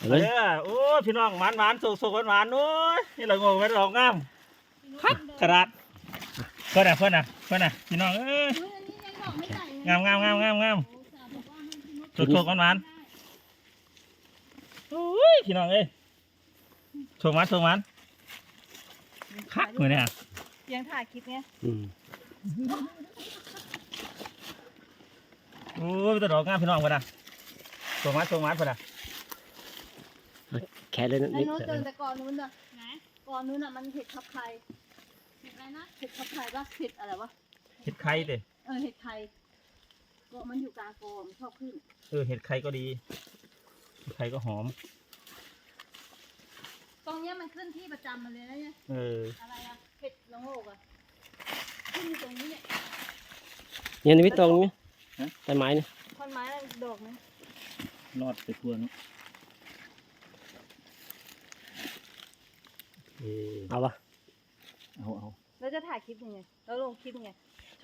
เอาเลยเด้อโอ้ยพี่น้องหวานหวานสุกสุกหวานหวานโอ้ยนี่เรางงไปเรางามคักกระดาษเพื่อนน่ะเพื่อนน่ะเพื่อนน่ะพี่น้องเอ้ยอุ๊ยอันนี้ยังบอกไม่ใส่เลยงามงามงามงามงามโอ้สาวบอกว่าให้พี่นุชสุกสุกหวานหวานโอ้ยพี่น้องเอ้ยสุกหวานสุกหวานคักเหมือนเนี่ยยังถ่ายคลิปไงอืมโอ้ยตัวดอกงามพี่น้องเพื่อนน่ะสุกหวานสุกหวานเพื่อนน่ะ แค่เลยนะไอ้นิดโน้ตเดินแต่ก่อนนู้นน่ะไหนก่อนนู้นน่ะมันเห็ดทับไข่เห็นอะไรนะเห็ดทับไข่ปะเห็ดอะไรวะเห็ดไข่เด้เออเห็ดไข่ก็มันอยู่กลางโกมนชอบขึ้นเออเห็ดไข่ก็ดีเห็ดไข่ก็หอม ตรงเนี้ยมันขึ้นที่ประจำมันเลยนะเนี่ยเออ อะไรอะเห็ดละโงกอะขึ้นอยู่ตรงนี้เนี่ยเนี่ยนี่ไม่ตรงไหมต้นไม้เนี่ยท่อนไม้น่ะดอกนึงรอดไปทั่วเนาะเออ เอาปะเอาเอา แล้วจะถ่ายคลิปยังไง แล้วลงคลิปยังไง